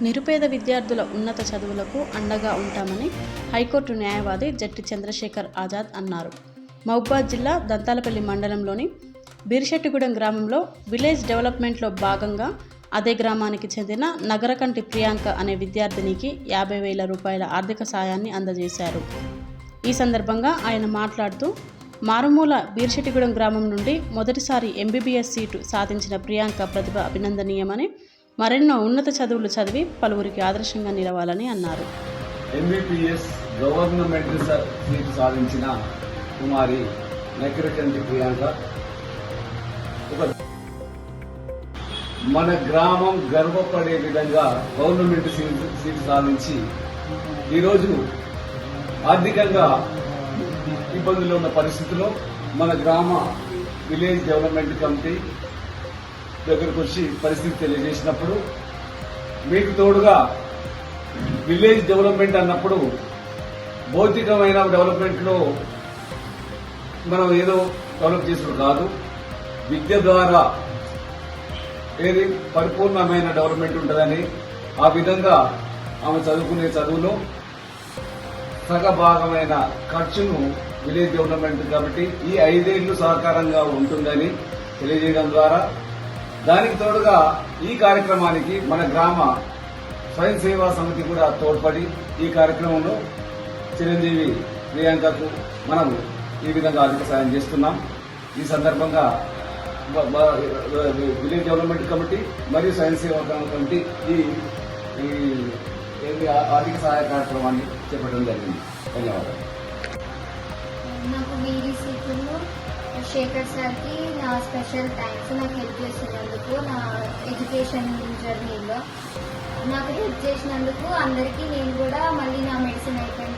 నిరుపేద విద్యార్థుల ఉన్నత చదువులకు అండగా ఉంటామని హైకోర్టు న్యాయవాది జట్టి చంద్రశేఖర్ ఆజాద్ అన్నారు. మహబాద్ జిల్లా దంతాలపల్లి మండలంలోని బీర్షెట్టిగూడెం గ్రామంలో విలేజ్ డెవలప్మెంట్లో భాగంగా అదే గ్రామానికి చెందిన నగరకంటి ప్రియాంక అనే విద్యార్థినికి యాభై వేల రూపాయల ఆర్థిక సాయాన్ని అందజేశారు. ఈ సందర్భంగా ఆయన మాట్లాడుతూ మారుమూల బీర్షెట్టిగూడెం గ్రామం నుండి మొదటిసారి ఎంబీబీఎస్ సీటు సాధించిన ప్రియాంక ప్రతిభ అభినందనీయమని మరెన్నో ఉన్నత చదువులు చదివి పలువురికి ఆదర్శంగా నిలవాలని అన్నారు. ఎంబీపీఎస్ గవర్నమెంట్ స- సీటు సాధించిన కుమారి నకిరకంటి ప్రియాంక. మన గ్రామం గర్వపడే విధంగా గవర్నమెంట్ సీటు సీటు సాధించి ఈరోజు ఆర్థికంగా ఇబ్బందులు ఉన్న పరిస్థితిలో మన గ్రామ విలేజ్ డెవలప్మెంట్ కమిటీ దగ్గరకు వచ్చి పరిస్థితి తెలియజేసినప్పుడు మీకు తోడుగా విలేజ్ డెవలప్మెంట్ అన్నప్పుడు భౌతికమైన డెవలప్మెంట్లో మనం ఏదో డెవలప్ చేసుడు కాదు. విద్య ద్వారా ఏది పరిపూర్ణమైన డెవలప్మెంట్ ఉంటుందని ఆ విధంగా ఆమె చదువుకునే చదువులో సగభాగమైన ఖర్చును విలేజ్ డెవలప్మెంట్ కాబట్టి ఈ ఐదేళ్ళు సహకారంగా ఉంటుందని తెలియజేయడం ద్వారా దానికి తోడుగా ఈ కార్యక్రమానికి మన గ్రామ స్వయం సేవా సమితి కూడా తోడ్పడి ఈ కార్యక్రమంలో చిరంజీవి ప్రియాంకకు మనం ఈ విధంగా ఆర్థిక సాయం చేస్తున్నాం. ఈ సందర్భంగా విలేజ్ డెవలప్మెంట్ కమిటీ మరియు స్వయం సేవా కమిటీ ఈ ఈ ఆర్థిక సహాయ కార్యక్రమాన్ని చేపట్టడం జరిగింది. ధన్యవాదాలు. శేఖర్ సార్కి నా స్పెషల్ థ్యాంక్స్ నాకు హెల్ప్ చేసినందుకు నా ఎడ్యుకేషన్ జర్నీలో. నాకు హెల్ప్ చేసినందుకు అందరికీ నేను కూడా మళ్ళీ నా మెడిసిన్ అయిపోయిన